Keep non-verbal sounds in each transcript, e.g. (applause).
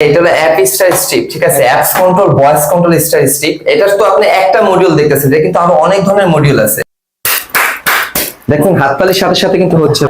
এটা হলো app star strip ঠিক আছে? Apps control voice control star strip এটার তো আপনি একটা মডিউল দেখতেছেন কিন্তু আরও অনেক ধরনের মডিউল আছে। দেখুন হাততালির সাথে সাথে কিন্তু হচ্ছে।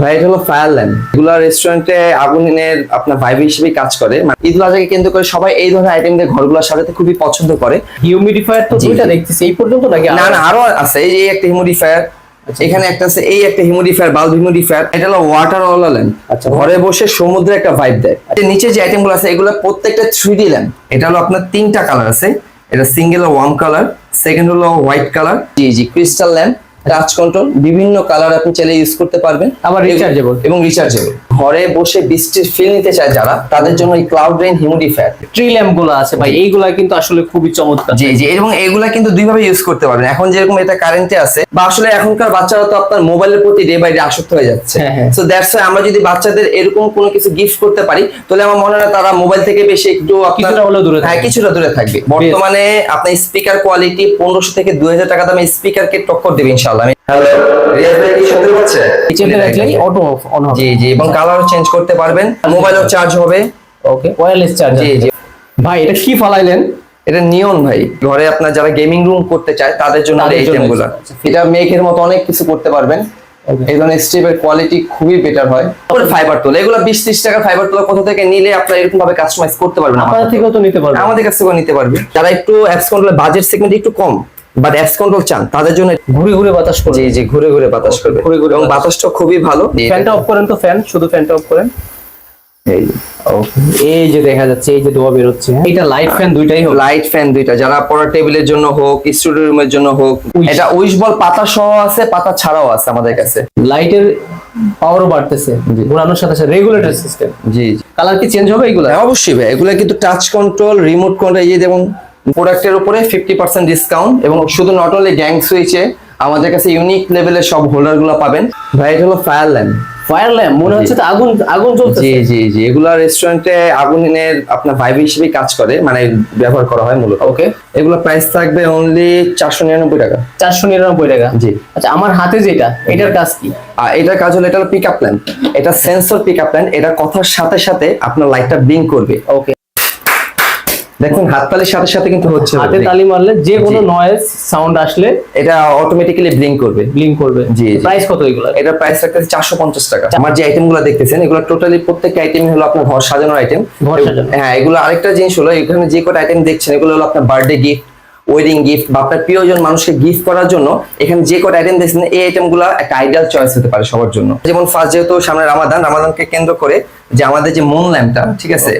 ভাই এটা হলো ফায়ার ল্যাম্প এগুলা রেস্টুরেন্টে আগুনের আপনার ভাইব হিসেবে কাজ করে। মানে ঈদ উল আজহাকে কেন্দ্র করে সবাই এই ধরনের আইটেম দিয়ে ঘরগুলো সাজাতে খুবই পছন্দ করে। হিউমিডিফায়ার তো দুইটা দেখতেছি এই পর্যন্ত নাকি না না আরও? আছে। এই যে এই একটা হিউমিডিফায়ার এখানে একটা আছে এই একটা হিউমিডিফায়ার বাল্ব হিউমিডিফায়ার এটা হলো ওয়াটার ওয়ালা ল্যাম্প আচ্ছা। ঘরে বসে সমুদ্রে একটা ভাইব দেয়। নিচে যে আইটেমগুলো আছে এগুলো প্রত্যেকটা থ্রি ডি ল্যাম্প এটা হলো আপনার তিনটা কালার আছে। এটা সিঙ্গেল ওয়ার্ম কালার সেকেন্ড হলো হোয়াইট কালার জি জি ক্রিস্টাল ল্যাম্প টাচ কন্ট্রোল বিভিন্ন কালার আপনি চাইলে ইউজ করতে পারবেন। আবার রিচার্জেবল এবং রিচার্জেবল ঘরে বসে বৃষ্টির ফিল নিতে চায় যারা তাদের জন্য এই ক্লাউড রেইন হিউমিডিফায়ার ট্রি ল্যাম্পগুলো আছে ভাই এইগুলা কিন্তু আসলে খুবই চমৎকার। জি জি এবং এগুলা কিন্তু দুইভাবে ইউজ করতে পারবেন। এখন যেরকম এটা কারেন্টে আছে বা আসলে এখনকার বাচ্চারা তো আপনার মোবাইলের প্রতি ডে বাই ডে আসক্ত হয়ে যাচ্ছে। হ্যাঁ, হ্যাঁ। সো দ্যাটস আমরা যদি বাচ্চাদের এরকম কোনো কিছু গিফট করতে পারি তাহলে আমার মনে হয় তারা মোবাইল থেকে বেশি একটু কিছুটা হলেও দূরে হ্যাঁ থাকবে। কিছুটা দূরে থাকবে। বর্তমানে আপনার স্পিকার কোয়ালিটি পনেরোশো থেকে দুই হাজার টাকা দামে স্পিকারকে টক্কর দেবে ইনশাআল্লাহ। হ্যালো রিয়াজ ভাই কি শুনতে পাচ্ছে কিচেনে রাখলেই অটো অফ অন হবে জি জি এবং কালারও চেঞ্জ করতে পারবেন। মোবাইলও চার্জ হবে। ওকে ওয়্যারলেস চার্জার জি জি। ভাই এটা কি ফালাইলেন? এটা নিয়ন ভাই। ঘরে আপনার যারা গেমিং রুম করতে চায় তাদের জন্য এই জন্য। গুলো আচ্ছা। এটা মেঘের মতো অনেক কিছু করতে পারবেন. এই ধরনের স্টেপের কোয়ালিটি খুবই বেটার হয়। ফাইবার তোলা এগুলো বিশ ত্রিশ টাকা ফাইবার তোলা কোথা থেকে নিলে আপনার এরকম ভাবে কাস্টমাইজ করতে পারবেন আমার থেকেও তো নিতে পারবেন। আমাদের কাছ থেকেও নিতে পারবে যারা একটু অ্যাপস বাজেট সেগমেন্ট একটু কম বাট অ্যাপস কন্ট্রোল চান তাদের জন্য ঘুরে ঘুরে বাতাস করবে। জি জি ঘুরে ঘুরে বাতাস করবে। ঘুরে ঘুরে এবং বাতাসটা খুবই ভালো। ফ্যানটা অফ করেন তো ফ্যান শুধু ফ্যানটা অফ করেন। এই যে। এই যে দেখা যাচ্ছে এই যে ধোয়া বেরোচ্ছে এটা লাইট ফ্যান দুইটাই হবে লাইট ফ্যান দুইটা যারা পড়ার টেবিলের জন্য হোক স্টুডিও রুমের জন্য হোক এটা উইশ বল পাতা সহ আছে পাতা ছাড়াও আছে আমাদের কাছে। লাইটের পাওয়ারও বাড়তেছে। ঘোরানোর সাথে সাথে রেগুলেটর সিস্টেম জি কালার কি চেঞ্জ হবে এগুলা? হ্যাঁ, অবশ্যই ভাই এগুলো কিন্তু টাচ কন্ট্রোল রিমোট কন্ট্রোল এই যে যেমন প্রোডাক্টের উপরে ফিফটি পার্সেন্ট ডিসকাউন্ট এবং শুধু নট অনলি গ্যাং সুইচে আমাদের কাছে ইউনিক লেভেলের সব হোল্ডারগুলো পাবেন। ভাই এটা হলো ফায়ার ল্যাম্প ফায়ার ল্যাম্প মনে হচ্ছে তো আগুন আগুন চলছে জি জি জি। এগুলা রেস্টুরেন্টে আগুনের আপনার ভাইব হিসেবে কাজ করে মানে ব্যবহার করা হয় মূলত। ওকে এগুলো প্রাইস থাকবে অনলি চারশো নিরানব্বই টাকা। চারশো নিরানব্বই টাকা? জি। আচ্ছা আমার হাতে যেটা এটার কাজ কি? আর এটার কাজ হলো এটা পিক আপ প্ল্যান এটা সেন্সর পিক আপ প্ল্যান এটা কথার সাথে সাথে আপনার লাইটটা ব্লিঙ্ক করবে। ওকে দেখুন হাততালির সাথে সাথে কিন্তু হচ্ছে হাতে তালি মারলে যে কোনো নয়েজ সাউন্ড আসলে এটা অটোমেটিক্যালি ব্লিঙ্ক করবে। ব্লিঙ্ক করবে। জি। প্রাইস কত এগুলা? এটা প্রাইস রাখতেছে চারশো পঞ্চাশ টাকা। আমার যে আইটেমগুলো দেখতেছেন এগুলো টোটালি প্রত্যেকটা আইটেম হলো আপনার ঘর সাজানোর আইটেম ঘর সাজানো। হ্যাঁ এগুলো আরেকটা জিনিস হলো এখানে যে কটা আইটেম দেখছেন এগুলো হলো আপনার বার্থডে গিফট ওয়েডিং গিফট বা আপনার প্রিয়জন মানুষকে গিফট করার জন্য এখানে যে কটা আইটেম দেখছেন এই আইটেমগুলো একটা আইডিয়াল চয়েস হতে পারে সবার জন্য। যেমন ফার্স্ট যেহেতু সামনে রামাদান রামাদানকে কেন্দ্র করে যে আমাদের যে মুন ল্যাম্পটা ঠিক আছে?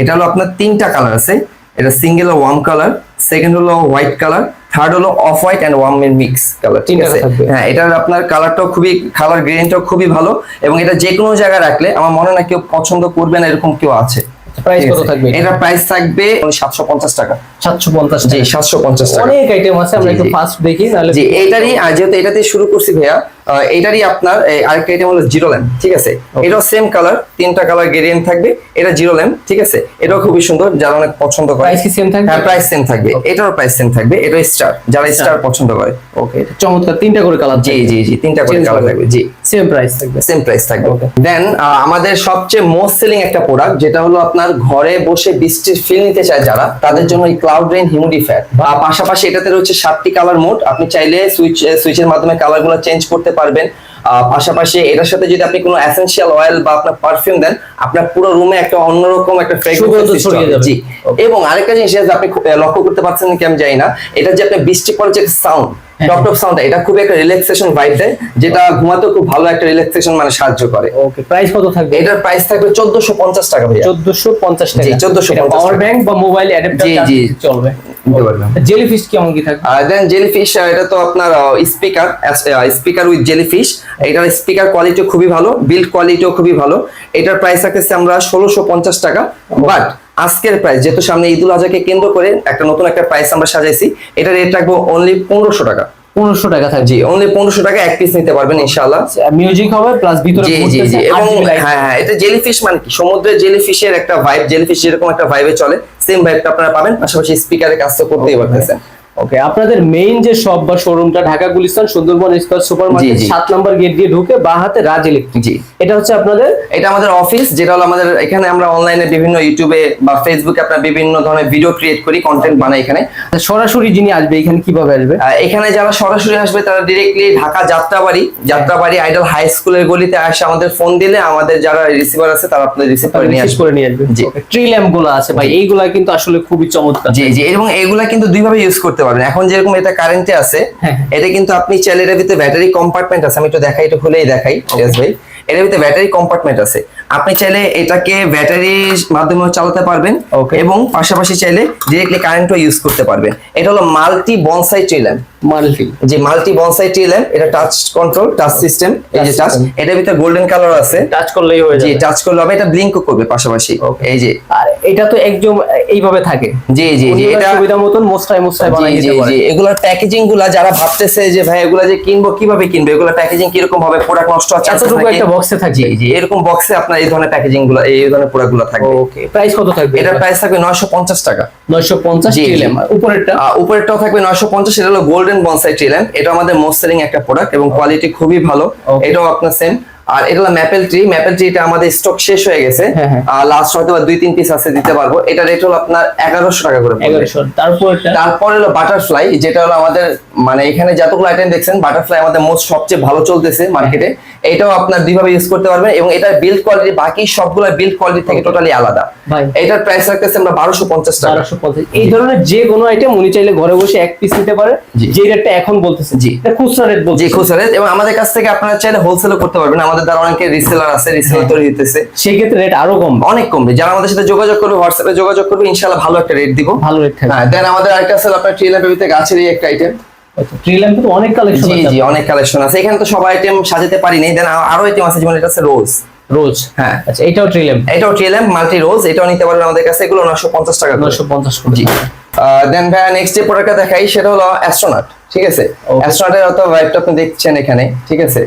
এটা হলো আপনার তিনটা কালার আছে। এটা সিঙ্গেল ওয়ার্ম কালার সেকেন্ড হলো হোয়াইট কালার থার্ড হলো অফ হোয়াইট অ্যান্ড ওয়ার্ম এর মিক্স কালার ঠিক আছে? হ্যাঁ এটার আপনার কালারটাও খুবই কালার গ্রেনটাও খুবই ভালো এবং এটা যে কোনো জায়গায় রাখলে আমার মনে হয় না কেউ পছন্দ করবে না এরকম কেউ আছে। প্রাইস কত থাকবে এটা প্রাইস থাকবে সাতশো পঞ্চাশ টাকা। সাতশো পঞ্চাশ জি সাতশো পঞ্চাশ টাকা। অনেক আইটেম আছে আমরা একটু। ফাস্ট দেখি জি এইটারই আর যেহেতু এটাতে শুরু করছি ভাইয়া এটারই আপনার আরেকটা আইটেম হলো জিরো ল্যাম্প ঠিক আছে? এটাও সেম কালার তিনটা কালার গ্রেডিয়েন্ট থাকবে এটা জিরো ল্যাম্প ঠিক আছে? এটাও খুবই সুন্দর যারা অনেক পছন্দ করে। প্রাইস সেম থাকবে? হ্যাঁ প্রাইস সেম থাকবে। এটারও প্রাইস সেম থাকবে এটা স্টার যারা স্টার পছন্দ করে। ওকে চমৎকার তিনটা করে কালার জি জি জি তিনটা করে কালার থাকবে জি। সেম প্রাইস থাকবে। সেম প্রাইস থাকবে। দেন আমাদের সবচেয়ে মোস্ট সেলিং একটা প্রোডাক্ট যেটা হলো আপনার ঘরে বসে বৃষ্টির ফিল নিতে চায় যারা তাদের জন্য এই ক্লাউড রেইন হিউমিডিফায়ার বা পাশাপাশি এটাতে রয়েছে সাতটি কালার মোড আপনি চাইলে সুইচ সুইচের মাধ্যমে কালারগুলো চেঞ্জ করতে পারবেন। পাশাপাশি এটার সাথে যদি আপনি কোনো এসেনশিয়াল অয়েল বা আপনার পারফিউম দেন আপনার পুরো রুমে একটা অন্যরকম একটা ফ্রেগ্রেন্স। জি। এবং আরেকটা জিনিস যেটা আপনি লক্ষ্য করতে পারছেন কি আমি জানি না এটা যে আপনি বৃষ্টি পড়ে যে সাউন্ড। টপ টপ সাউন্ড এটা খুবই একটা রিল্যাক্সেশন ভাইব দেয় যেটা ঘুমাতে খুব ভালো একটা রিল্যাক্সেশন মানে সাহায্য করে। ওকে প্রাইস কত থাকবে? এটার প্রাইস থাকবে চোদ্দশো পঞ্চাশ টাকা ভাইয়া। চোদ্দশো পঞ্চাশ টাকা। জি, 1450 পাওয়ার ব্যাংক বা মোবাইল অ্যাডাপ্টার জি, জি। চলবে। নিতে পারবেন। জেলিফিশ কেমন কি থাকবে দেন জেলিফিশ এটা তো আপনার স্পিকার স্পিকার উইথ জেলিফিশ এটার স্পিকার কোয়ালিটিও খুবই ভালো বিল্ড কোয়ালিটিও খুবই ভালো। এটার প্রাইস রাখতেছি আমরা ষোলোশো পঞ্চাশ টাকা। বাট আজকের প্রাইস যেহেতু সামনে ঈদুল আজহাকে কেন্দ্র করে একটা নতুন একটা প্রাইস আমরা সাজাইছি এটা রেট রাখব অনলি পনেরোশো টাকা। পনেরোশো টাকা থাকবে জি অনলি পনেরোশো টাকা এক পিস নিতে পারবেন ইনশাআল্লাহ। মিউজিক হবে প্লাস ভিতরে জি জি জি এবং হ্যাঁ হ্যাঁ এটা জেলিফিশ মানে কি? সমুদ্রের জেলিফিশের একটা ভাইব জেলিফিশ যেরকম একটা ভাইবে চলে সেম ভাইবটা আপনারা পাবেন পাশাপাশি স্পিকারে কাজ তো করতেই পারতেছেন। ওকে আপনাদের মেইন যে শপ বা শোরুমটা Dhaka Gulistan Sundarban square super market জি, জি। নাম্বার গেট দিয়ে ঢুকে বা হাতে রাজ ইলেকট্রিক জি। এটা হচ্ছে আপনাদের এটা আমাদের অফিস যেটা হলো আমাদের এখানে আমরা অনলাইনে বিভিন্ন ইউটিউবে বা ফেসবুকে আপনার বিভিন্ন ধরনের ভিডিও ক্রিয়েট করি কন্টেন্ট বানাই এখানে। সরাসরি যিনি আসবে এখানে কীভাবে আসবে? এখানে যারা সরাসরি আসবে তারা directly Dhaka Jatrabari Jatrabari idol high স্কুলের গলিতে আসে আমাদের ফোন দিলে আমাদের যারা রিসিভার আছে তারা আপনাদের রিসিভ করে নিয়ে আসবে। করে নিয়ে আসবে। জি। ট্রি ল্যাম্পগুলো আছে ভাই এইগুলা কিন্তু আসলে খুবই চমৎকার। জি জি এবং এগুলা কিন্তু দুইভাবে ইউজ করতে পারবেন। এখন যেরকম এটা কারেন্টে আছে হ্যাঁ। এটা কিন্তু আপনি চাইলে এটার ভিতরে ব্যাটারি কম্পার্টমেন্ট আছে আমি একটু দেখাই একটু খুলেই দেখাই ভাই। এটার ভিতরে ব্যাটারি কম্পার্টমেন্ট আছে। আপনি চাইলে এটাকে ব্যাটারির মাধ্যমে চালাতে পারবেন এবং পাশাপাশি চাইলে ডিরেক্টলি কারেন্টও ইউজ করতে পারবেন। এটা হলো multi bonsai tree lamp multi যে মাল্টি বনসাই ট্রি ল্যাম্প এটা টাচ কন্ট্রোল টাচ সিস্টেম এই যে টাচ. এটার ভিতরে গোল্ডেন কালার আছে। টাচ করলেই হয়ে জি যাবে। টাচ করলে হবে এটা ব্লিঙ্কও করবে পাশাপাশি। এই যে। আর এটা তো একদম এইভাবে থাকে। জি জি জি এটা সুবিধা মতন মোস্টাই মোস্টাই বানাই দিতে পারে। জি। এগুলোর প্যাকেজিংগুলা যারা ভাবতেছে যে ভাই এগুলা যে কিনবো কীভাবে কিনবে? এগুলা প্যাকেজিং কীরকম হবে? প্রোডাক্ট নষ্ট chances এতটুকু থাকে। একটা বক্সে থাকে জি জি এরকম বক্সে আপনার এই ধরনের প্যাকেজিংগুলো এই ধরনের প্রোডাক্টগুলো থাকবে। ওকে প্রাইস কত থাকবে? এটার প্রাইস থাকবে নয়শো পঞ্চাশ টাকা। 950 পঞ্চাশ ট্রি জি। উপরেরটা? উপরেরটাও থাকবে নয়শো পঞ্চাশ এটা হলো গোল্ডেন বনসাই টিএলএম। এটা আমাদের মোস্ট সেলিং একটা প্রোডাক্ট এবং কোয়ালিটি খুবই ভালো। এটাও আপনার সেম আর এটা হলো ম্যাপেল ট্রি ম্যাপেল ট্রিটা আমাদের স্টক শেষ হয়ে গেছে। হ্যাঁ, হ্যাঁ। আর লাস্ট হয়তো দুই তিন পিস আছে দিতে পারব। এটা রেট হলো আপনার এগারোশো টাকা করে পড়বে। 1100 তারপরটা তারপরে হলো বাটারফ্লাই যেটা হলো আমাদের মানে এখানে যতগুলো আইটেম দেখছেন বাটারফ্লাই আমাদের মোস্ট সবচেয়ে ভালো চলতেছে মার্কেটে এটাও আপনার দুইভাবে ইউজ করতে পারবেন এবং এটার বিল্ড কোয়ালিটি বাকি সবগুলো বিল্ড কোয়ালিটি থেকে টোটালি আলাদা। এটার প্রাইস রাখতেছে আমরা বারোশো পঞ্চাশ টাকা। 1250 এই ধরনের যে কোনো আইটেম উনি চাইলে ঘরে বসে এক পিস নিতে পারে। যে রেটটা এখন বলতেছে। জি। এটা খুচরা রেট বলছে খুচরা এবং আমাদের কাছ থেকে আপনারা চাইলে হোলসেলও করতে পারবেন। আমাদের দ্বারা অনেকে রিসেলার আছে রিসেলার তৈরি হইতেছে। সেই ক্ষেত্রে রেট আরও কম অনেক কমবে। যারা আমাদের সাথে যোগাযোগ করবে হোয়াটসঅ্যাপে যোগাযোগ করবে ইনশাআল্লাহ ভালো একটা রেট দিব। ভালো রেট থাকবে। হ্যাঁ দেন আমাদের আরেকটা আছে আপনার গাছেরই একটা আইটেম তো অনেক কালেকশন জি জি অনেক কালেকশন আছে। এখানে তো সব আইটেম সাজাতে পারিনি দেন আরও আইটেম আছে যেমন এটা আছে রোজ রোজ হ্যাঁ। আচ্ছা এটাও ট্রি ল্যাম্প এটাও ট্রিএলএম মাল্টি রোজ এটাও নিতে পারবেন আমাদের কাছে। এগুলো নশো পঞ্চাশ টাকা করে। 950 করে। জি। দেন ভাইয়া নেক্সট যে প্রোডাক্টটা দেখাই সেটা হলো অ্যাস্ট্রোনট ঠিক আছে. অ্যাস্ট্রোনটের অত ভাইবটা আপনি দেখছেন এখানে। ঠিক আছে?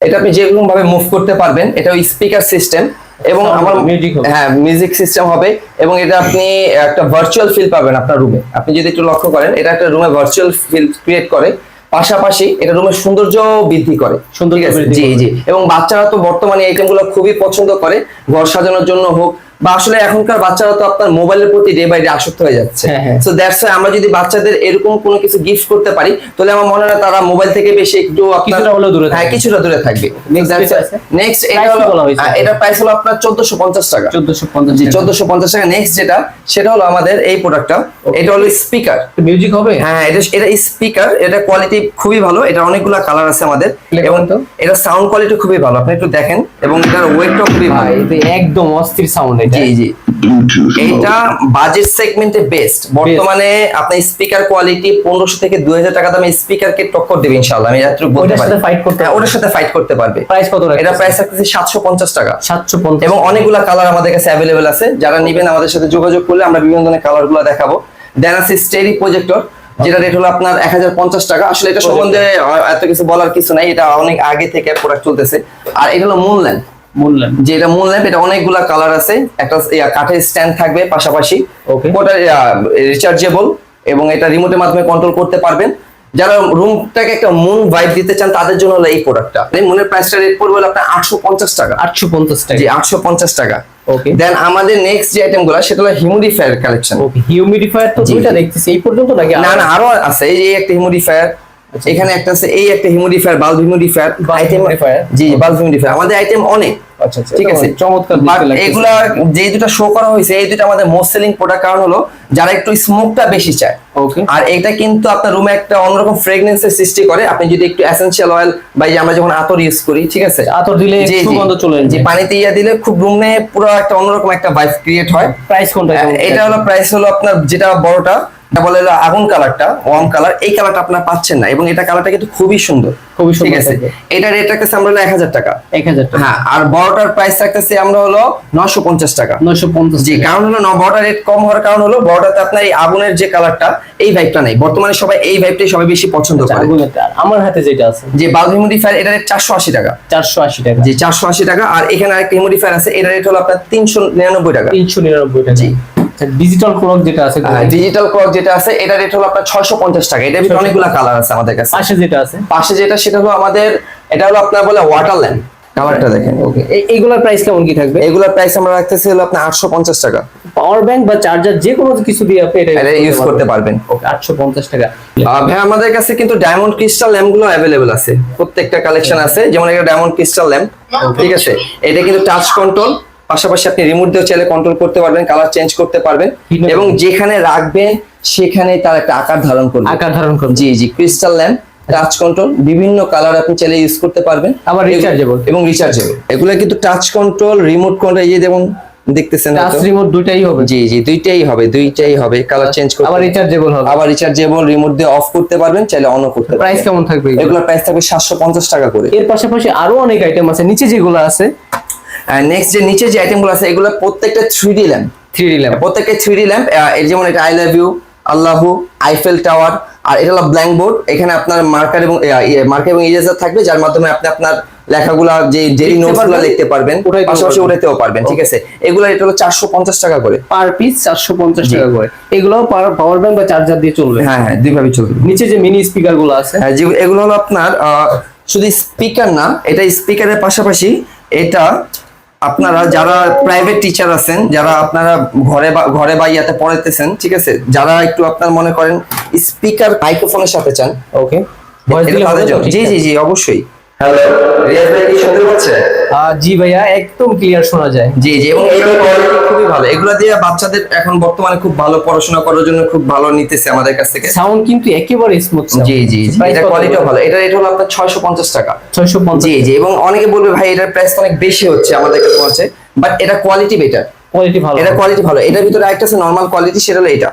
এটা আপনি যে কোনো ভাবে মুভ করতে পারবেন এটা স্পিকার সিস্টেম এবং আমার মিউজিক হবে। হ্যাঁ মিউজিক সিস্টেম হবে এবং এটা আপনি একটা ভার্চুয়াল ফিল পাবেন আপনার রুমে আপনি যদি একটু লক্ষ্য করেন এটা একটা রুমে ভার্চুয়াল ফিল ক্রিয়েট করে পাশাপাশি এটা রুমের সৌন্দর্য বৃদ্ধি করে জি জি এবং বাচ্চারা তো বর্তমানে এই আইটেমগুলো খুবই পছন্দ করে ঘর সাজানোর জন্য হোক বা আসলে এখনকার বাচ্চারা তো আপনার মোবাইলের প্রতি ডে বাই ডে আসক্ত হয়ে যাচ্ছে। হ্যাঁ, হ্যাঁ। সো দ্যাটস আমরা যদি বাচ্চাদের এরকম কোনো কিছু গিফট করতে পারি তাহলে আমার মনে হয় তারা মোবাইল থেকে বেশি একটু কিছুটা হলেও দূরে হ্যাঁ কিছুটা দূরে থাকবে? নেক্সট এটা হলো? হ্যাঁ, এটার প্রাইস হলো আপনার চোদ্দশো পঞ্চাশ টাকা। 1450 জি টাকা। চোদ্দশো পঞ্চাশ টাকা। নেক্সট যেটা সেটা হলো আমাদের এই প্রোডাক্টটা এটা হলো স্পিকার মিউজিক হবে? হ্যাঁ এটা এটা স্পিকার এটা কোয়ালিটি খুবই ভালো। এটা অনেকগুলো কালার আছে আমাদের। এবং এটা সাউন্ড কোয়ালিটি খুবই ভালো। আপনি একটু দেখেন এবং এটার ওয়েটটাও খুবই ভাই ভালো। এটা একদম অস্থির সাউন্ড এটা জি জি। এইটা বাজেট সেগমেন্টে বেস্ট বর্তমানে আপনার স্পিকার কোয়ালিটি থেকে দুই হাজার টাকা দামে স্পিকারকে টক্কর দেবে আমি এতটুকু বলতে ওটার পারি। সাথে fight করতে হ্যাঁ, ওটার সাথে ফাইট করতে পারবে। প্রাইস কত এটা প্রাইস রাখতেছে সাতশো পঞ্চাশ টাকা। 750 এবং অনেকগুলা কালার আমাদের কাছে অ্যাভেলেবেল আছে। যারা নিবেন আমাদের সাথে যোগাযোগ করলে আমরা বিভিন্ন ধরনের কালারগুলো দেখাবো। দেন আছে স্টেরি প্রজেক্টর যেটা রেট হলো আপনার এক হাজার পঞ্চাশ টাকা। আসলে এটা সম্বন্ধে এত কিছু বলার কিছু নাই। এটা অনেক আগে থেকে প্রোডাক্ট চলতেছে। আর এটা হলো ল্যাম্প মূল্য যে এটা মুন ল্যাম্প এটা অনেকগুলা কালার আছে। একটা কাঠের স্ট্যান্ড থাকবে পাশাপাশি। ওটা রিচার্জেবল এবং এটা রিমোটের মাধ্যমে কন্ট্রোল করতে পারবেন। যারা রুমটাকে একটা মুন ভাইব দিতে চান তাদের জন্য হলো এই প্রোডাক্টটা এই মুনের প্রাইসটা রেট পড়বে আপনার আটশো পঞ্চাশ টাকা। 850 টাকা। জি আটশো পঞ্চাশ টাকা। ওকে দেন আমাদের নেক্সট যে আইটেমগুলো সেটা হলো হিউমিডিফায়ার কালেকশন ওকে হিউমিডিফায়ার তো দুইটা দেখতেছি এই পর্যন্ত নাকি না? না আরও আছে। এই যে এই একটা হিউমিডিফায়ার এখানে একটা আছে এই একটা হিউমিডিফায়ার বাল্ব হিউমিডিফায়ার আইটেম? জি বাল্ব হিউমিডিফায়ার আমাদের আইটেম অনেক। আচ্ছা আচ্ছা ঠিক আছে? চমৎকার এগুলা যে দুটো শো করা হয়েছে এই দুটো আমাদের মোস্ট সেলিং প্রোডাক্ট কারণ হলো যারা একটু স্মোকটা বেশি চায়। ওকে আর এটা কিন্তু আপনার রুমে একটা অন্যরকম ফ্রেগনেন্সের সৃষ্টি করে। আপনি যদি একটু এসেনশিয়াল অয়েল বা আমরা যখন আতর ইউজ করি ঠিক আছে? আতর দিলে। সুগন্ধ চলে যে পানিতে ইয়া দিলে খুব রুমে পুরো একটা অন্যরকম একটা ভাইব ক্রিয়েট হয়। প্রাইস কোনটা এটা হলো প্রাইস হলো আপনার যেটা বড়টা এটা বলে আগুন কালারটা ওয়ার্ম কালার। এই কালারটা আপনার পাচ্ছেন না এবং এটা কালারটা কিন্তু খুবই সুন্দর। খুবই সুন্দর ঠিক আছে এটা রেট রাখতেছে আমরা হলো এক হাজার টাকা। 1000 টাকা। হ্যাঁ আর বড়টার প্রাইস রাখতেছি আমরা হলো নশো পঞ্চাশ টাকা। 950 জি কারণ হলো বড়টা রেট কম হওয়ার কারণ হলো বড়টাতে আপনার এই আগুনের যে কালারটা এই ভাইবটা নেই। বর্তমানে সবাই এই ভাইবটাই সবাই বেশি পছন্দ করে। আমার হাতে যেটা আছে। যে বাল্ব হিউমিডিফায়ার এটা রেট চারশো আশি টাকা। 480 টাকা। জি চারশো আশি টাকা। আর এখানে আরেকটা হিউমিডিফায়ার আছে এটা রেট হলো আপনার তিনশো নিরানব্বই টাকা। 399 টাকা। জি। ডিজিটাল ক্লক যেটা আছে ডিজিটাল ক্লক যেটা আছে এটা রেট হলো আপনার ছয়শো পঞ্চাশ টাকা। এটা ভিতরে অনেকগুলো কালার আছে আমাদের কাছে। পাশে যেটা আছে। পাশে যেটা সেটা হলো আমাদের এটা হলো আপনার বলে ওয়াটার ল্যাম্প কালারটা দেখেন ওকে এইগুলোর প্রাইস কেমন কি থাকবে? এগুলোর প্রাইস আমরা রাখতেছি হলো আপনার আটশো পঞ্চাশ টাকা। পাওয়ার ব্যাংক বা চার্জার যে কোনো কিছু দিয়ে আপনি এটা ইউজ করতে পারবেন। ওকে আটশো পঞ্চাশ টাকা। আহ, ভাই আমাদের কাছে কিন্তু ডায়মন্ড ক্রিস্টাল ল্যাম্পগুলো অ্যাভেলেবেল আছে। প্রত্যেকটা কালেকশন আছে। যেমন এটা ডায়মন্ড ক্রিস্টাল ল্যাম্প ঠিক আছে? এটা কিন্তু টাচ কন্ট্রোল পাশাপাশি আপনি রিমোট দিয়ে চাইলে কন্ট্রোল করতে পারবেন কালার চেঞ্জ করতে পারবেন এবং যেখানে রাখবেন সেখানে তার একটা আকার ধারণ করবে। আকার ধারণ করবে। জি জি ক্রিস্টাল ল্যাম্প টাচ কন্ট্রোল বিভিন্ন কালার আপনি চাইলে ইউজ করতে পারবেন। আবার rechargeable। এবং রিচার্জেবল এগুলো কিন্তু টাচ কন্ট্রোল রিমোট কন্ট্রোল এই যে যেমন দেখতেছেন টাচ রিমোট দুইটাই হবে। জি জি দুইটাই হবে দুইটাই হবে কালার চেঞ্জ করতে আবার রিচার্জেবল হবে। আবার রিচার্জেবল রিমোট দিয়ে অফ করতে পারবেন চাইলে অন করতে পারবেন। প্রাইস কেমন থাকবে এগুলো? এগুলোর প্রাইস থাকবে সাতশো পঞ্চাশ টাকা করে। এর পাশাপাশি আরও অনেক আইটেম আছে। নিচে যেগুলো আছে নেক্সট যে নিচে যে আইটেমগুলো আছে এগুলো প্রত্যেকটা three D lamp three D lamp প্রত্যেকটা থ্রি ডি ল্যাম্প এর যেমন এটা আই লাভ ইউ আল্লাহু আইফেল টাওয়ার আর এটা হলো ব্ল্যাঙ্ক বোর্ড এখানে আপনার মার্কার এবং মার্কার এবং ইরেজার থাকবে যার মাধ্যমে আপনি আপনার লেখাগুলা যে ডেলি লিখতে নোটসগুলো পারবেন, লিখতে পারবেন পাশাপাশি। উঠাতেও পারবেন ঠিক আছে? এগুলো এটা হলো চারশো পঞ্চাশ টাকা করে। পার পিস চারশো পঞ্চাশ জি। টাকা করে। এগুলো পাওয়ার ব্যাংক বা চার্জার দিয়ে চলবে। হ্যাঁ হ্যাঁ দুইভাবে চলবে। নিচে যে মিনি স্পিকারগুলো আছে। হ্যাঁ যে এগুলো হলো আপনার শুধু স্পিকার না এটা স্পিকারের পাশাপাশি এটা আপনারা যারা প্রাইভেট টিচার আছেন যারা আপনারা ঘরে বা ঘরে বা ইয়াতে পড়াইতেছেন ঠিক আছে? যারা একটু আপনার মনে করেন স্পিকার মাইক্রোফোনের সাথে চান ওকে জি জি জি অবশ্যই। হ্যালো রিয়াজ ভাই কি শুনতে পাচ্ছেন আহ, জি ভাইয়া একদম ক্লিয়ার শোনা যায়। জি জি এবং এইগুলো কোয়ালিটি খুবই ভালো। এগুলো দিয়ে বাচ্চাদের এখন বর্তমানে খুব ভালো পড়াশোনা করার জন্য খুব ভালো নিতেছে আমাদের কাছ থেকে। সাউন্ড কিন্তু একেবারে স্মুথ জি জি জি এটা কোয়ালিটিও ভালো। এটা রেট হলো আপনার ছয়শো পঞ্চাশ টাকা। ছয়শো পঞ্চাশ জি জি এবং অনেকে বলবে ভাই এটার প্রাইস অনেক বেশি হচ্ছে আমাদের কাছে বাট এটা কোয়ালিটি বেটার কোয়ালিটি ভালো এটা কোয়ালিটি ভালো। এটার ভিতরে একটা আছে নরমাল কোয়ালিটি সেটা হলো এটা।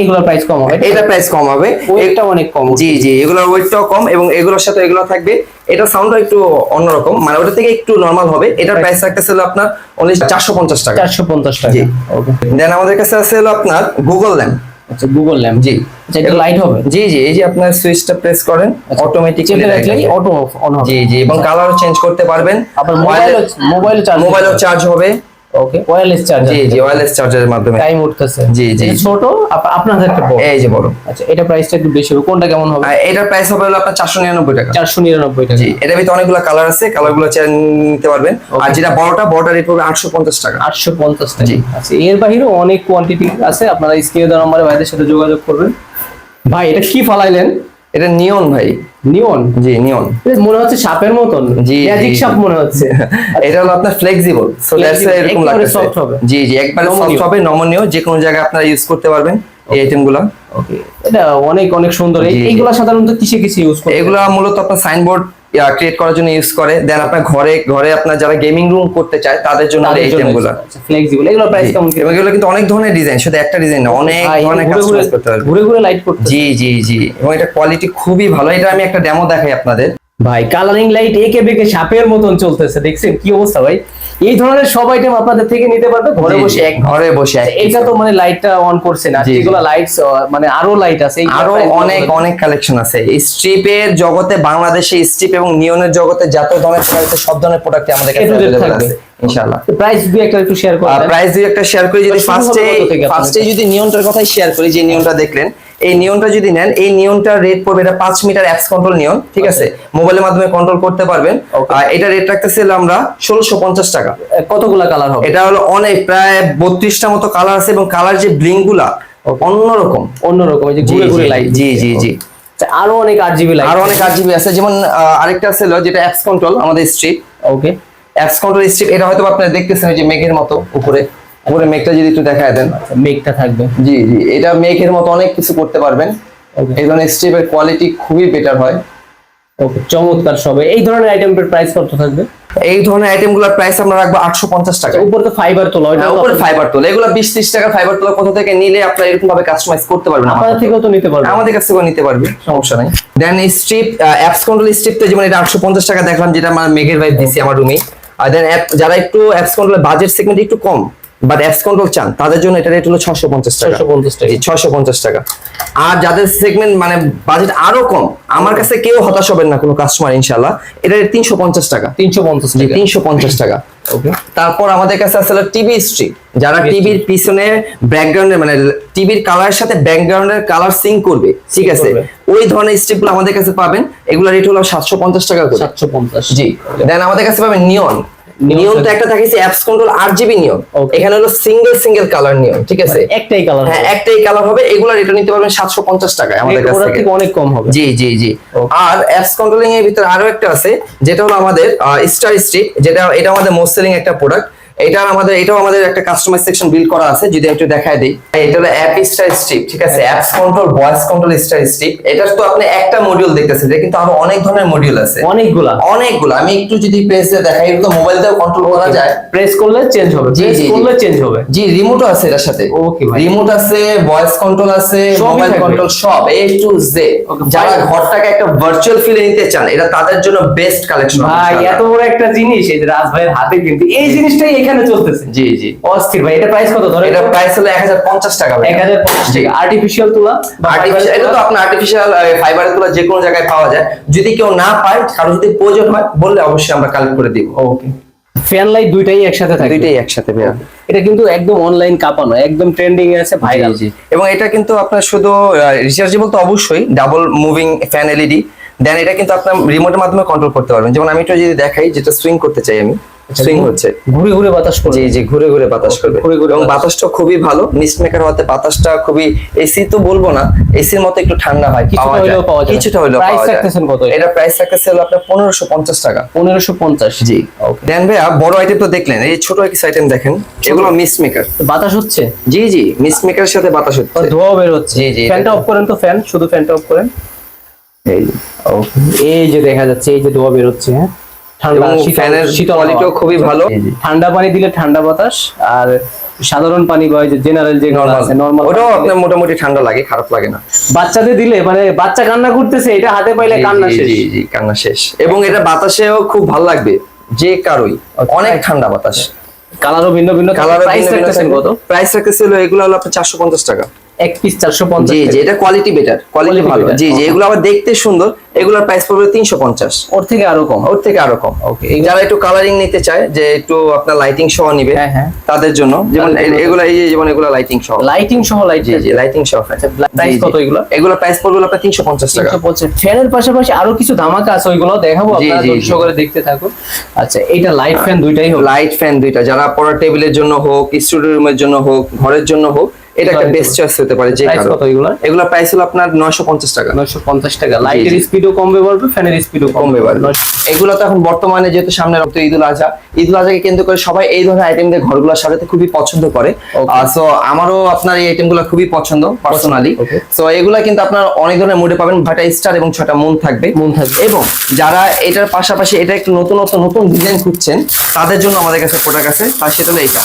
এইগুলোর প্রাইস কম হবে। এটা প্রাইস কম হবে। ওয়েটটা অনেক কম। জি জি এগুলোর ওয়েটটাও কম এবং এগুলোর সাথে এগুলো থাকবে। এটা সাউন্ডটা একটু অন্যরকম। মানে ওটা থেকে একটু নরমাল হবে। এটার প্রাইস রাখতেছে হলো আপনার অনলি চারশো পঞ্চাশ টাকা। চারশো পঞ্চাশ টাকা। জি। ওকে দেন আমাদের কাছে আছে হলো আপনার গুগল ল্যাম্প আচ্ছা গুগল ল্যাম্প জি। আচ্ছা এটা লাইট হবে? জি জি এই যে আপনার সুইচটা প্রেস করেন অটোমেটিক চেপে রাখলেই অটো অন হবে। জি জি এবং কালারও চেঞ্জ করতে পারবেন। আবার মোবাইল মোবাইল চার্জ মোবাইলও চার্জ হবে। ওকে ওয়্যারলেস চার্জ জি জি ওয়্যারলেস চার্জারের মাধ্যমে। টাইম উঠতেছে। জি, জি। এটা ছোট আপ- আপনাদের একটা বড়। এই যে বড়। আচ্ছা এটা প্রাইসটা একটু বেশি হবে। কোনটা কেমন হবে? এটার প্রাইস হবে হলো আপনার চারশো নিরানব্বই টাকা। চারশো নিরানব্বই টাকা। জি এটার ভিতরে অনেকগুলো কালার আছে কালারগুলো চাই নিতে পারবেন। আর যেটা বড়টা বড়টা রেট আটশো পঞ্চাশ টাকা। আটশো পঞ্চাশ টাকা। জি। আচ্ছা এর বাহিরেও অনেক কোয়ান্টিটি আছে। আপনারা স্ক্রিনে দেওয়া নম্বরে ভাইদের সাথে যোগাযোগ করবেন। ভাই এটা কি ফালাইলেন? এটা নিয়ন ভাই। নিয়ন? জি নিয়ন। মনে হচ্ছে সাপের মতন। জি, ম্যাজিক সাপ মনে হচ্ছে। (laughs) এটা হলো আপনার ফ্লেক্সিবল সো দ্যাটস Flexible, এরকম হবে। জি জি একবারে সফট নমনীয়। হবে নমনীয়। যে কোনো জায়গায় আপনারা ইউজ করতে পারবেন এই আইটেমগুলো ওকে এটা অনেক অনেক সুন্দর। এইগুলা সাধারণত কিসে কিসে ইউজ করে এগুলো মূলত আপনার সাইনবোর্ড ক্রিয়েট করার জন্য ইউজ করে। দেন আপনার ঘরে ঘরে আপনার যারা গেমিং রুম করতে চায় তাদের জন্য এই আইটেমগুলো ফ্লেক্সিবল এগুলো প্রাইস কেমন এবং এগুলো কিন্তু অনেক ধরনের ডিজাইন শুধু একটা ডিজাইন না অনেক ধরনের ঘুরে ঘুরে কাস্টমাইজ করতে পারবেন ঘুরে ঘুরে লাইট করতে জি জি জি। এবং এটা কোয়ালিটি খুবই ভালো। এটা আমি একটা ডেমো দেখাই আপনাদের। ভাই কালারিং লাইট একে বেঁকে সাপের মতন চলতেছে দেখছেন? কি অবস্থা ভাই? এই ধরনের সব আইটেম আপনাদের থেকে নিতে পারবে ঘরে বসে এক ঘরে বসে এটা তো মানে লাইটটা অন করছে না। যেগুলো লাইটস মানে আরও লাইট আছে আরও অনেক অনেক কালেকশন আছে। স্ট্রিপের জগতে বাংলাদেশে স্ট্রিপ এবং নিয়নের জগতে যত ধরনের প্রোডাক্ট সব ধরনের প্রোডাক্ট আমাদের কাছে থাকবে। আছে ইনশাআল্লাহ। প্রাইস দুই একটা একটু শেয়ার করে। প্রাইস দুই একটা শেয়ার করি যদি ফার্স্টে ফার্স্টে যদি নিয়নটার কথাই শেয়ার করি যে নিয়নটা দেখলেন এই নিয়নটা যদি নেন এই নিয়নটার রেট পড়বে এটা পাঁচ মিটার অ্যাপস কন্ট্রোল নিয়ন ঠিক আছে? মোবাইলের মাধ্যমে কন্ট্রোল করতে পারবেন। আর এটা রেট রাখতেছিল আমরা ষোলোশো পঞ্চাশ টাকা। কতগুলা কালার হবে? এটা হলো অনেক প্রায় বত্রিশটা মতো কালার আছে এবং কালার যে ব্লিংগুলা অন্যরকম। অন্যরকম ঘুরে ঘুরে লাইট জি, জি, জি। আরও অনেক আট জিবি লাইট আরও অনেক আরজিবি আছে যেমন আরেকটা ছিল যেটা অ্যাপস কন্ট্রোল আমাদের strip okay apps control strip এটা হয়তো আপনারা দেখতেছেন যে মেঘের মতো উপরে। উপরে মেঘটা যদি একটু দেখায় দেন। মেঘটা থাকবে। জি জি এটা মেঘের মতো অনেক কিছু করতে পারবেন। এই ধরনের স্ট্রিপের কোয়ালিটি খুবই বেটার হয়। ওকে চমৎকার সবে। এই ধরনের আইটেমের প্রাইস কত থাকবে? এই ধরনের আইটেম আইটেমগুলোর প্রাইস আমরা রাখব আটশো পঞ্চাশ টাকা। উপরে তো ফাইবার তোলা তো উপরে ফাইবার তোলা। এগুলো বিশ ত্রিশ টাকা ফাইবার তোলা। কোথা থেকে নিলে আপনারা এরকম ভাবে কাস্টমাইজ করতে পারবেন আমাদের থেকেও তো নিতে পারবেন। আমাদের কাছ থেকে নিতে পারবে সমস্যা নাই। দেন স্ট্রিপ অ্যাপস কন্ট্রোল স্ট্রিপটা যেমন এটা আটশো পঞ্চাশ টাকা দেখলাম যেটা আমার মেঘের ভাই দিছি আমার রুমে আর দেন যারা একটু অ্যাপস কন্ট্রোল বাজেট সেগমেন্ট একটু কম বাট অ্যাপস কন্ট্রোল চান তাদের জন্য এটা রেট হলো ছশো পঞ্চাশ টাকা। 650 টাকা। জি ছশো পঞ্চাশ টাকা। আর যাদের সেগমেন্ট মানে বাজেট আরও কম আমার কাছে কেউ হতাশ হবেন না কোনো কাস্টমার ইনশাল্লাহ এটা তিনশো পঞ্চাশ টাকা। তিনশো পঞ্চাশ তিনশো পঞ্চাশ টাকা। তারপর আমাদের কাছে আসলে টিভি স্ট্রিপ যারা টিভির পিছনে ব্যাকগ্রাউন্ডে মানে টিভির কালারের সাথে ব্যাকগ্রাউন্ডের কালার সিঙ্ক করবে ঠিক আছে? ওই ধরনের স্ট্রিপগুলো আমাদের কাছে পাবেন এগুলো রেট হলো সাতশো পঞ্চাশ টাকা করে। সাতশো পঞ্চাশ। জি। দেন আমাদের কাছে পাবেন নিয়ন নিয়ন তো একটা থাকে অ্যাপস কন্ট্রোল আর জিবি নিয়ম। এখানে হলো সিঙ্গেল সিঙ্গেল কালার নিয়ম ঠিক আছে? একটাই কালার হ্যাঁ একটাই কালার হবে। এগুলো রিটার্ন নিতে পারবেন সাতশো পঞ্চাশ টাকায় আমাদের কাছ থেকে। অনেক কম হবে। জি জি জি. আর অ্যাপস কন্ট্রোলিং এর ভিতরে আরও একটা আছে যেটা হলো আমাদের স্টার স্ট্রিপ যেটা এটা আমাদের মোস্ট সেলিং একটা প্রোডাক্ট এটা আমাদের এটাও আমাদের একটা কাস্টমাইজ সেকশন বিল্ড করা আছে যদি একটু দেখায় দিই। এটা হলো অ্যাপ স্টার স্ট্রিপ ঠিক আছে? Apps control voice control star strip এটা তো আপনি একটা মডিউল দেখতেছেন এটা কিন্তু আরও অনেক ধরনের মডিউল আছে। অনেকগুলা। অনেকগুলো। আমি একটু যদি প্রেসে দেখাই এগুলো মোবাইল দিয়েও কন্ট্রোল করা যায়। প্রেস করলে চেঞ্জ হবে জি, জি। করলে চেঞ্জ হবে। জি রিমোটও আছে এটার সাথে। ওকে ভাই। রিমোট আছে ভয়েস কন্ট্রোল আছে মোবাইল কন্ট্রোল সব এ টু জে Okay, যারা ঘরটাকে একটা ভার্চুয়াল ফিলে নিতে চান এটা তাদের জন্য বেস্ট কালেকশন ভাই এত বড় একটা জিনিস এই যে রাজ ভাইয়ের হাতে কিন্তু এই জিনিসটাই এখানে চলতেছে। জি জি। অস্থির ভাই এটা প্রাইস কত ধরে এটা প্রাইস হলো এক হাজার পঞ্চাশ টাকা এক হাজার পঞ্চাশ টাকা। আর্টিফিশিয়াল তুলা? আর্টিফিশিয়াল এটা তো তুলা? আপনার আর্টিফিশিয়াল ফাইবারগুলো যে কোনো জায়গায় পাওয়া যায়। যদি কেউ না পায় কারও যদি প্রয়োজন হয় বললে অবশ্যই আমরা কালেক্ট করে দিব। ওকে ফ্যান লাইট দুইটাই একসাথে থাকে দুইটাই একসাথে ভাইয়া। এটা কিন্তু একদম অনলাইন কাঁপানো একদম ট্রেন্ডিং এ আছে ভাইরাল জি। এবং এটা কিন্তু আপনার শুধু রিচার্জেবল তো অবশ্যই double moving fan LED then এটা কিন্তু আপনার রিমোটের মাধ্যমে কন্ট্রোল করতে পারবেন। যেমন আমি একটু যদি দেখাই যেটা সুইং করতে চাই আমি। সুইং হচ্ছে। ঘুরে ঘুরে বাতাস করবে। জি জি ঘুরে ঘুরে বাতাস করবে। ঘুরে ঘুরে এবং বাতাস। বাতাসটা খুবই ভালো। মিস্ট মেকার হওয়াতে বাতাসটা খুবই এসি তো বলব না এসির মতো একটু ঠান্ডা হয় কিছুটা হলেও পাওয়া যায়। কিছুটা হলেও পাওয়া যায়। কত এটা? প্রাইস রাখতেছে হলো আপনার পনেরোশো পঞ্চাশ টাকা। পনেরোশো পঞ্চাশ। জি। ওকে দেন ভাইয়া বড় আইটেম তো দেখলেন এই ছোট কিছু আইটেম দেখেন এগুলো মিস্ট মেকার বাতাস হচ্ছে? জি জি মিস্ট মেকারের সাথে বাতাস হচ্ছে। ধোয়া বের হচ্ছে। জি, জি, ফ্যানটা অফ করেন তো ফ্যান শুধু ফ্যানটা অফ করেন। এই এই যে দেখা যাচ্ছে এই যে ধোয়া বের হচ্ছে হ্যাঁ? ঠান্ডা ফ্যানের কোয়ালিটিও খুবই ভালো। ঠান্ডা পানি দিলে ঠান্ডা বাতাস আর সাধারণ পানি বা যে জেনারেল যে আছে নরমাল ওটাও আপনার মোটামুটি ঠান্ডা লাগে খারাপ লাগে না। বাচ্চাদের দিলে মানে বাচ্চা কান্না করতেছে এটা হাতে পাইলে কান্না শেষ। জি জি কান্না শেষ। এবং এটা বাতাসেও খুব ভালো লাগবে যে কারোই। অনেক ঠান্ডা বাতাস। কালারও ভিন্ন ভিন্ন কালার প্রাইস রাখতেছেন কত? প্রাইস রাখতেছিল এগুলো হলো আপনার চারশো পঞ্চাশ টাকা। এক পিস চারশো পঞ্চাশ জি জি এটা কোয়ালিটি বেটার কোয়ালিটি ভালো। জি জি. এগুলো আবার দেখতে সুন্দর এগুলোর প্রাইস পড়বে তিনশো পঞ্চাশ। ওর থেকে আরও কম। ওর থেকে আরও কম ওকে যারা একটু কালারিং নিতে চায় যে একটু আপনার লাইটিং সহ নিবে হ্যাঁ, হ্যাঁ। তাদের জন্য যেমন তাদের এগুলো এই যেমন এগুলো লাইটিং সহ। লাইটিং সহ লাইট জি জি লাইটিং সহ। আচ্ছা, price কত এগুলো? এগুলো প্রাইস পড়বে আপনার তিনশো পঞ্চাশ টাকা। ফ্যানের পাশাপাশি আরও কিছু ধামাকা আছে ওইগুলো দেখাবো আপনারা করে দেখতে থাকুন। আচ্ছা এটা লাইট ফ্যান দুইটাই হবে লাইট ফ্যান দুইটা যারা পড়ার টেবিলের জন্য হোক স্টুডিও রুমের জন্য হোক ঘরের জন্য হোক এটা একটা বেস্ট চয়েস হতে পারে যে Price এগুলো? এগুলো প্রাইস হলো আপনার নয়শো পঞ্চাশ টাকা। নয়শো পঞ্চাশ টাকা। লাইটের স্পিডও কমবে পারবে ফ্যানের স্পিডও কমবে পারে এগুলো তো এখন বর্তমানে যেহেতু সামনে রক্ত ঈদুল আজহা ঈদুল আজহাকে কেন্দ্র করে সবাই এই ধরনের আইটেম দিয়ে ঘরগুলো সাজাতে খুবই পছন্দ করে। সো আমারও আপনার এই আইটেমগুলো খুবই পছন্দ পার্সোনালি সো এগুলা কিন্তু আপনার অনেক ধরনের মুডে পাবেন ভাটা স্টার এবং ছটা মুন থাকবে। মন থাকবে। এবং যারা এটার পাশাপাশি এটা একটু নতুন নতুন নতুন ডিজাইন খুঁজছেন তাদের জন্য আমাদের কাছে প্রোডাক্ট আছে তার সেটা হলো এটা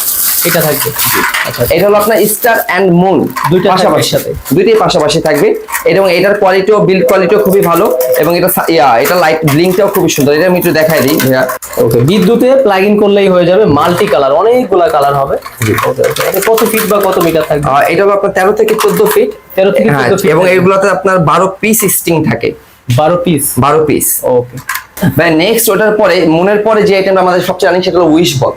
এটা থাকবে। আচ্ছা এটা হলো আপনার স্টার অ্যান্ড মুন দুইটা পাশাপাশি। দুইটাই পাশাপাশি থাকবে। এবং এটার কোয়ালিটিও বিল্ড কোয়ালিটিও খুবই ভালো এবং এটা ইয়া এটা লাইট ব্লিংটাও খুবই সুন্দর। এটা আমি একটু দেখাই দিই ভাইয়া। ওকে বিদ্যুতে প্লাগ ইন করলেই হয়ে যাবে মাল্টি কালার অনেকগুলা কালার হবে। কত ফিট বা কত মিটার থাকবে? এটা হলো আপনার তেরো থেকে চোদ্দ ফিট 13 থেকে হ্যাঁ 14 feet এবং। এগুলোতে আপনার বারো পিস স্টিং থাকে। বারো পিস বারো পিস ওকে ভাই নেক্সট ওটার পরে মনের পরে যে আইটেমটা আমাদের সবচেয়ে রানিং সেটা হলো উইশ বল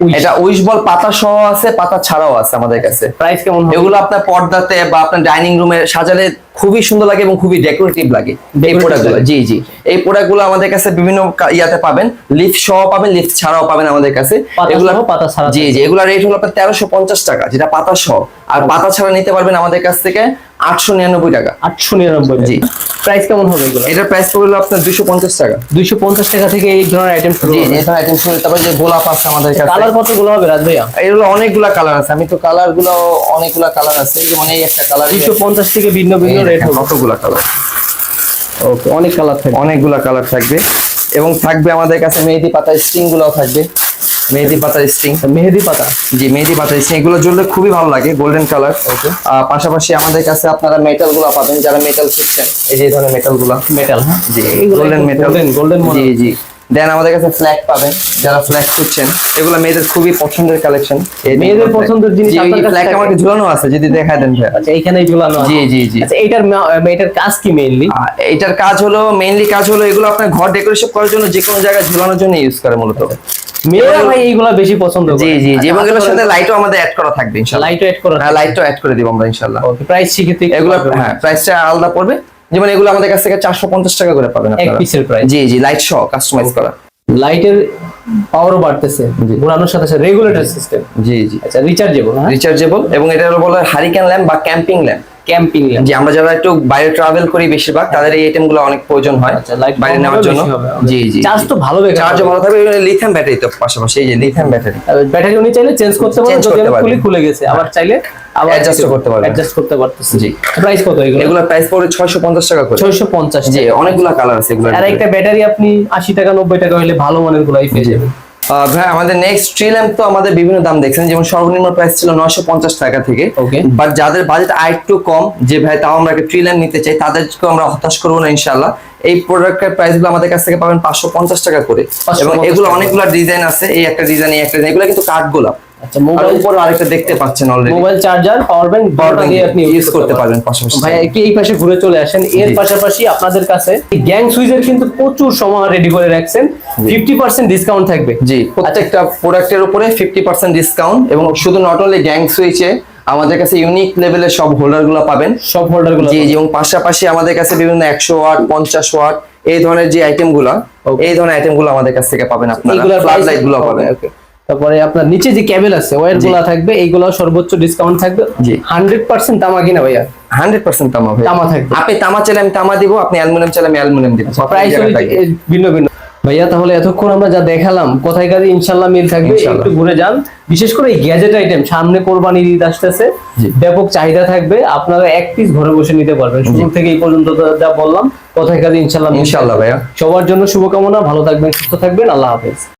এটা উইশ বল পাতা সহ আছে পাতা ছাড়াও আছে আমাদের কাছে। প্রাইস কেমন এগুলো আপনার পর্দাতে বা আপনার ডাইনিং রুমে সাজালে খুবই সুন্দর লাগে এবং খুবই ডেকোরেটিভ লাগে। এই প্রোডাক্টগুলো জি জি। এই প্রোডাক্টগুলো আমাদের কাছে বিভিন্ন ইয়াতে পাবেন। লিফট সহ পাবেন লিফট ছাড়াও পাবেন আমাদের কাছে। এগুলো পাতা ছাড়া জি জি। এগুলো রেট হলো আপনার তেরোশো পঞ্চাশ টাকা যেটা পাতা সহ। আর পাতা ছাড়া নিতে পারবেন আমাদের কাছ থেকে আটশো নিরানব্বই টাকা। আটশো নিরানব্বই জি। প্রাইস কেমন হবে এগুলো? এটার প্রাইস পড়ল আপনার দুশো পঞ্চাশ টাকা। দুইশো পঞ্চাশ টাকা থেকে এই ধরনের আইটেম শুরু হবে। এটা আইটেম শুনে তারপরে যে গোলাপ আছে আমাদের কাছে। কালার কতগুলো হবে রাজ ভাইয়া? এগুলো অনেকগুলা কালার আছে। আমি তো কালারগুলো অনেকগুলা কালার আছে। যেমন এই একটা কালার দুইশো পঞ্চাশ থেকে ভিন্ন ভিন্ন রেট হবে। কতগুলা কালার ওকে অনেক কালার থাকবে। অনেকগুলা কালার থাকবে। এবং থাকবে আমাদের কাছে মেহেদি পাতার স্ট্রিংগুলো থাকবে। মেহেদি পাতার স্ট্রিং মেহেদি পাতা? জি মেহেদি পাতা স্ট্রিং এগুলো জ্বললে খুবই ভালো লাগে গোল্ডেন কালার. পাশাপাশি আমাদের কাছে আপনারা মেটালগুলো পাবেন যারা মেটাল খুঁজছেন এই যে ধরনের মেটালগুলা মেটাল জি গোল্ডেন মেটাল golden জি জি। দেন আমাদের কাছে ফ্ল্যাগ পাবেন যারা ফ্ল্যাগ খুঁজছেন। এগুলো মেয়েদের খুবই পছন্দের কালেকশন মেয়েদের পছন্দের জিনিস আপনার ফ্ল্যাগ আমাকে ঝুলানো আছে যদি দেখা দেন। আচ্ছা এইখানেই ঝুলানো জি জি জি। আচ্ছা এটার এটার কাজ কি মেইনলি এটার কাজ হলো মেইনলি কাজ হলো এগুলো আপনার ঘর ডেকোরেশন করার জন্য যে কোনো জায়গায় ঝুলানোর জন্য ইউজ করে মূলত। মেয়েরা ভাই এইগুলা বেশি পছন্দ করে। জি জি জি এবং এগুলোর সাথে লাইটও আমাদের অ্যাড করা থাকবে ইনশাআল্লাহ লাইট এড করা হ্যাঁ লাইটও অ্যাড করে দিব আমরা ইনশাআল্লাহ ওকে প্রাইস শিখে এগুলো হ্যাঁ প্রাইসটা আলাদা পড়বে। যেমন এগুলো আমাদের কাছ থেকে চারশো পঞ্চাশ টাকা করে পাবেন এক আপনারা। পিসের প্রাইস জি জি লাইট সহ কাস্টমাইজ করা। লাইটের পাওয়ারও বাড়তেছে। ঘোরানোর সাথে সাথে রেগুলেটর সিস্টেম জি জি। আচ্ছা রিচার্জেবল হ্যাঁ? রিচার্জেবল এবং এটা হারিকেন ল্যাম্প বা ক্যাম্পিং ল্যাম্প ক্যাম্পিং জি আমরা যারা একটু বাইরে ট্রাভেল করি বেশিরভাগ তাদের এই অনেক প্রয়োজন হয় আচ্ছা বাইরে নেওয়ার জন্য। জি জি চার্জ তো ভালো বেকার চার্জও ভালো থাকবে লিথিয়াম ব্যাটারি তো পাশাপাশি এই যে লিথিয়াম ব্যাটারি ব্যাটারি উনি চাইলে চেঞ্জ করতে পারেন যদি। খুলি খুলে গেছে। আবার চাইলে আবার ও করতে পারবেন। অ্যাডজাস্ট করতে পারতেছে। জি। প্রাইস কত এগুলো? এগুলোর প্রাইস পড়ে ছয়শো পঞ্চাশ টাকা করে। 650 জি অনেকগুলো কালার আছে এগুলো আর একটা ব্যাটারি আপনি 80 টাকা 90 টাকা হলে ভালো মানের গুলাই পেয়ে যাবেন। ভাই আমাদের নেক্সট ট্রি ল্যাম্প তো আমাদের বিভিন্ন দাম দেখছেন। যেমন সর্বনিম্ন প্রাইস ছিল নয়শো পঞ্চাশ টাকা থেকে। ওকে বাট যাদের বাজেট আর একটু কম যে ভাই তাও আমরা একটা ট্রি ল্যাম্প নিতে চাই তাদেরকে আমরা হতাশ করব না ইনশাল্লাহ এই প্রোডাক্টের প্রাইসগুলো আমাদের কাছ থেকে পাবেন পাঁচশো পঞ্চাশ টাকা করে। এবং এগুলো। অনেকগুলো ডিজাইন আছে এই একটা ডিজাইন এই একটা ডিজাইন এগুলো কিন্তু কাঠ গোলাপ আচ্ছা মোবাইল উপরে আরেকটা দেখতে পাচ্ছেন already mobile charger power bank দুটো দিয়ে আপনি use করতে পারবেন। পাশাপাশি। ভাই একটু এই পাশে ঘুরে চলে আসেন। এর পাশাপাশি আপনাদের কাছে গ্যাং সুইজের কিন্তু প্রচুর সময় রেডি করে রাখছেন। 50% ডিসকাউন্ট থাকবে। জি প্রত্যেকটা প্রোডাক্টের উপরে ফিফটি পার্সেন্ট ডিসকাউন্ট এবং শুধু নট অনলি গ্যাং সুইচে আমাদের কাছে ইউনিক লেভেলের সব হোল্ডারগুলো পাবেন। সব হোল্ডারগুলো জি এবং পাশাপাশি আমাদের কাছে বিভিন্ন একশো ওয়াট পঞ্চাশ ওয়াট এই ধরনের যে আইটেমগুলা এই ধরনের আইটেমগুলো আমাদের কাছ থেকে পাবেন আপনারা। ফ্লাড লাইটগুলো পাবেন. তারপরে আপনার নিচে যে কেবল আছে ওয়্যারগুলো থাকবে এইগুলো সর্বোচ্চ ডিসকাউন্ট থাকবে। জি। হান্ড্রেড পার্সেন্ট তামা কিনা ভাইয়া? হান্ড্রেড পার্সেন্ট তামা ভাই তামা থাকবে। আপনি তামা চাইলে আমি তামা দিব আপনি অ্যালুমিনিয়াম চাইলে আমি অ্যালুমিনিয়াম দিব। প্রাইস ভিন্ন ভিন্ন। ভাইয়া তাহলে এতক্ষণ আমরা যা দেখালাম কোথায় কাজে ইনশাল্লাহ মিল থাকবে একটু ঘুরে যান। বিশেষ করে এই গ্যাজেট আইটেম সামনে কোরবানি ঈদ আসতেছে। ব্যাপক চাহিদা থাকবে। আপনারা এক পিস ঘরে বসে নিতে পারবেন। শুরু থেকে এই পর্যন্ত যা- বললাম কোথায় কাজে ইনশাল্লাহ ইনশাল্লাহ ভাইয়া। সবার জন্য শুভকামনা ভালো থাকবেন সুস্থ থাকবেন। আল্লাহ হাফেজ।